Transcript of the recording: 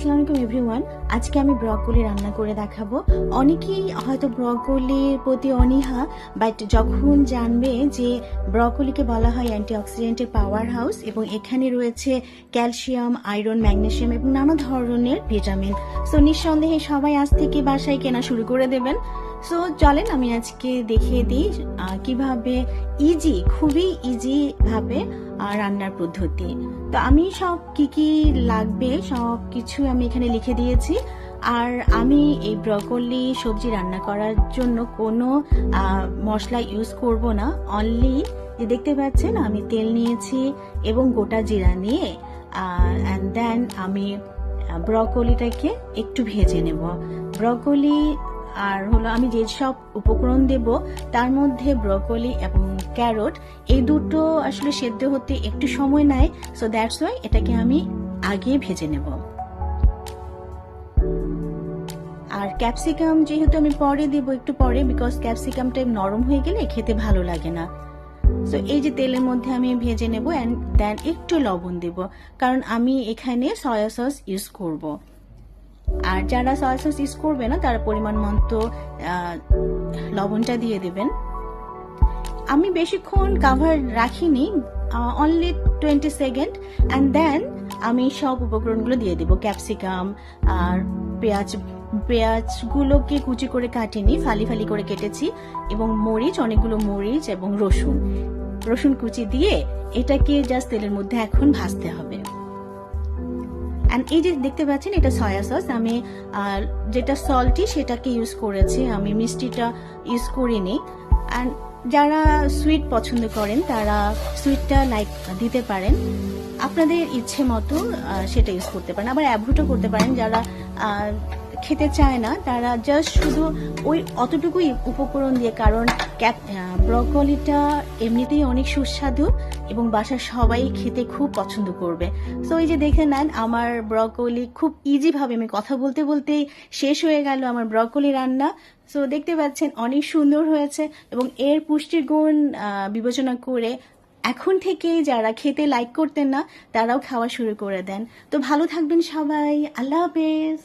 আসসালামু আলাইকুম এভরিওয়ান আজকে আমি ব্রকলি রান্না করে দেখাবো। অনেকেই হয়তো ব্রকলির প্রতি অনীহা বাট যখন জানবে যে ব্রকলিকে বলা হয় অ্যান্টিঅক্সিডেন্টের পাওয়ার হাউস এবং এখানে রয়েছে ক্যালসিয়াম আয়রন ম্যাগনেশিয়াম এবং নানা ধরনের ভিটামিন সো নিঃসন্দেহে সবাই আজ থেকে বাসায় কেনা শুরু করে দেবেন। সো চলেন আমি আজকে দেখিয়ে দিই কীভাবে ইজি খুবই ইজি ভাবে রান্নার পদ্ধতি। তো আমি সব কি কি লাগবে, সব কিছু আমি এখানে লিখে দিয়েছি। আর আমি এই ব্রকলি সবজি রান্না করার জন্য কোনো মশলা ইউজ করব না। অনলি যে দেখতে পাচ্ছেন, আমি তেল নিয়েছি এবং গোটা জিরা নিয়ে দেন আমি ব্রকলিটাকে একটু ভেজে নেব। ব্রকলি আর হলো আমি যে সব উপকরণ দেব, তার মধ্যে ব্রকলি এবং ক্যারট, এই দুটো আসলে সেদ্ধ হতে একটু সময় নেয় সো দ্যাটস ওয়াই এটাকে আমি আগে ভেজে নেব। আর ক্যাপসিকাম যেহেতু আমি পরে দেব একটু পরে বিকজ ক্যাপসিকামটা নরম হয়ে গেলে খেতে ভালো লাগে না। সো এই যে তেলের মধ্যে আমি ভেজে নেব অ্যান্ড দেন একটু লবণ দেব, কারণ আমি এখানে সয়া সস ইউজ করব। আর যারা সয়া সস ইউজ করবে না, তারা পরিমাণ মতো লবণটা দিয়ে দেবেন। আমি বেশিক্ষণ কাভার রাখিনি only twenty second and then আমি সব উপকরণগুলো দিয়ে দেবো। ক্যাপসিকাম আর পেঁয়াজ, পেঁয়াজগুলোকে কুচি করে কাটিনি, ফালি ফালি করে কেটেছি, এবং মরিচ, অনেকগুলো মরিচ এবং রসুন। রসুন কুচি দিয়ে এটাকে জাস্ট তেলের মধ্যে এখন ভাজতে হবে। অ্যান্ড এই যে দেখতে পাচ্ছেন, এটা সয়া সস আমি যেটা সল্টি সেটাকে ইউজ করেছি। আমি মিষ্টিটা ইউজ করিনি। অ্যান্ড যারা সুইট পছন্দ করেন, তারা সুইটটা লাইক দিতে পারেন। আপনাদের ইচ্ছে মতো সেটা ইউজ করতে পারেন। আবার অ্যাভোটও করতে পারেন। যারা খেতে চায় না, তারা জাস্ট শুধু ওই অতটুকুই উপকরণ দিয়ে, কারণ ব্রকলিটা এমনিতেই অনেক সুস্বাদু এবং বাসার সবাই খেতে খুব পছন্দ করবে। সো এই যে দেখে নেন, আমার ব্রকলি খুব ইজিভাবে আমি কথা বলতে বলতেই শেষ হয়ে গেল আমার ব্রকলি রান্না। সো দেখতে পাচ্ছেন, অনেক সুন্দর হয়েছে এবং এর পুষ্টির গুণ বিবেচনা করে এখন থেকেই যারা খেতে লাইক করতেন না, তারাও খাওয়া শুরু করে দেন। তো ভালো থাকবেন সবাই, আল্লাহ হাফেজ।